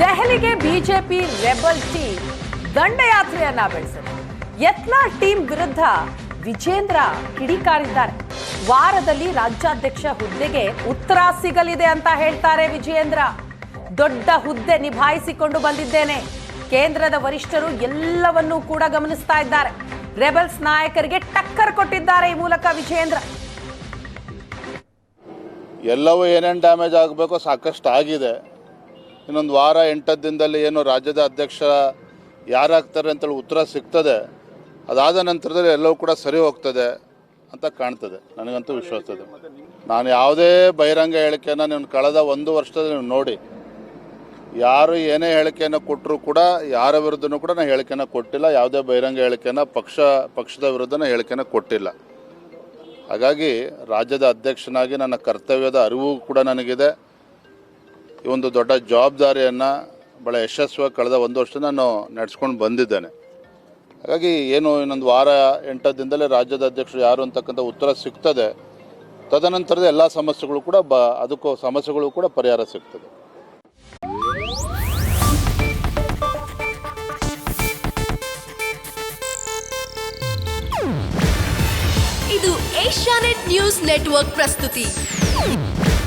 ದೆಹಲಿಗೆ BJP rebel team ದಂಡಯಾತ್ರೆಯನ್ನ ಬೆಳೆಸಿದೆ. ಯತ್ನಾ ಟೀಮ್ ವಿರುದ್ಧ ವಿಜೇಂದ್ರ ಕಿಡಿಕಾರಿದ್ದಾರೆ. ವಾರದಲ್ಲಿ ರಾಜ್ಯಾಧ್ಯಕ್ಷ ಹುದ್ದೆಗೆ ಉತ್ತರ ಸಿಗಲಿದೆ ಅಂತ ಹೇಳ್ತಾರೆ ವಿಜೇಂದ್ರ. ದೊಡ್ಡ ಹುದ್ದೆ ನಿಭಾಯಿಸಿಕೊಂಡು ಬಂದಿದ್ದೇನೆ. ಕೇಂದ್ರದ ವರಿಷ್ಠರು ಎಲ್ಲವನ್ನೂ ಕೂಡ ಗಮನಿಸ್ತಾ ಇದ್ದಾರೆ. ರೆಬಲ್ಸ್ ನಾಯಕರಿಗೆ ಟಕ್ಕರ್ ಕೊಟ್ಟಿದ್ದಾರೆ ಈ ಮೂಲಕ ವಿಜೇಂದ್ರ. ಎಲ್ಲವೂ ಏನೇನು ಡ್ಯಾಮೇಜ್ ಆಗಬೇಕೋ ಸಾಕಷ್ಟು ಆಗಿದೆ. ಇನ್ನೊಂದು ವಾರ ಎಂಟತ್ತು ದಿನದಲ್ಲಿ ಏನು ರಾಜ್ಯದ ಅಧ್ಯಕ್ಷ ಯಾರಾಗ್ತಾರೆ ಅಂತೇಳಿ ಉತ್ತರ ಸಿಗ್ತದೆ. ಅದಾದ ನಂತರದಲ್ಲಿ ಎಲ್ಲವೂ ಕೂಡ ಸರಿ ಹೋಗ್ತದೆ ಅಂತ ಕಾಣ್ತದೆ. ನನಗಂತೂ ವಿಶ್ವಾಸ ಇದೆ. ನಾನು ಯಾವುದೇ ಬಹಿರಂಗ ಹೇಳಿಕೆಯನ್ನು ನೀವು ಕಳೆದ ಒಂದು ವರ್ಷದಲ್ಲಿ ನೀವು ನೋಡಿ. ಯಾರು ಏನೇ ಹೇಳಿಕೆಯನ್ನು ಕೊಟ್ಟರು ಕೂಡ, ಯಾರ ವಿರುದ್ಧನೂ ಕೂಡ ನಾನು ಹೇಳಿಕೆಯನ್ನು ಕೊಟ್ಟಿಲ್ಲ. ಯಾವುದೇ ಬಹಿರಂಗ ಹೇಳಿಕೆಯನ್ನು ಪಕ್ಷ, ಪಕ್ಷದ ವಿರುದ್ಧನ ಹೇಳಿಕೆಯನ್ನು ಕೊಟ್ಟಿಲ್ಲ. ಹಾಗಾಗಿ ರಾಜ್ಯದ ಅಧ್ಯಕ್ಷನಾಗಿ ನನ್ನ ಕರ್ತವ್ಯದ ಅರಿವು ಕೂಡ ನನಗಿದೆ. ಈ ಒಂದು ದೊಡ್ಡ ಜವಾಬ್ದಾರಿಯನ್ನು ಭಾಳ ಯಶಸ್ವಿಯಾಗಿ ಕಳೆದ ಒಂದು ವರ್ಷ ನಾನು ನಡೆಸ್ಕೊಂಡು ಬಂದಿದ್ದೇನೆ. ಹಾಗಾಗಿ ಏನು ಇನ್ನೊಂದು ವಾರ, ಎಂಟು ದಿನದಲ್ಲೇ ರಾಜ್ಯದ ಅಧ್ಯಕ್ಷರು ಯಾರು ಅಂತಕ್ಕಂಥ ಉತ್ತರ ಸಿಗ್ತದೆ. ತದನಂತರದ ಎಲ್ಲ ಸಮಸ್ಯೆಗಳು ಕೂಡ ಬ, ಅದಕ್ಕೂ ಸಮಸ್ಯೆಗಳು ಕೂಡ ಪರಿಹಾರ ಸಿಗ್ತದೆ. ಇದು ಏಷ್ಯಾನೆಟ್ ನ್ಯೂಸ್ ನೆಟ್ವರ್ಕ್ ಪ್ರಸ್ತುತಿ.